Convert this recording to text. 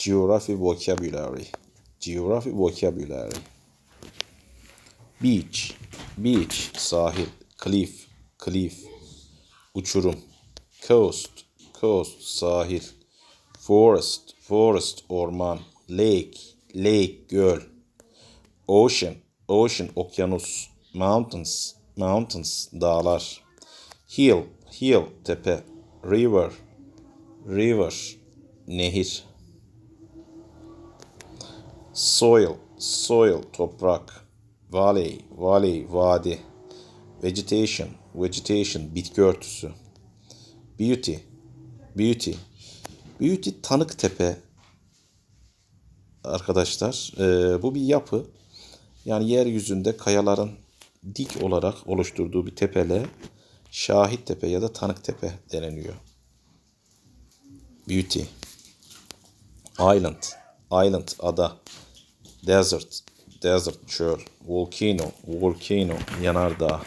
Geography vocabulary. Geography vocabulary. Beach. Beach. Sahil. Cliff. Cliff. Uçurum. Coast. Coast. Sahil. Forest. Forest. Orman. Lake. Lake. Göl. Ocean. Ocean. Okyanus. Mountains. Mountains. Dağlar. Hill. Hill. Tepe. River. River. Nehir. Soil. Soil. Toprak. Valley. Valley. Vadi. Vegetation. Vegetation. Bitki örtüsü. Beauty. Beauty. Beauty tanık tepe. Arkadaşlar eee, bu bir yapı. Yani yeryüzünde kayaların dik olarak oluşturduğu bir tepele Şahit Tepe ya da Tanık Tepe deniliyor. Beauty. Island. Island ada. Desert. Desert çöl. Volcano. Volcano yanardağ.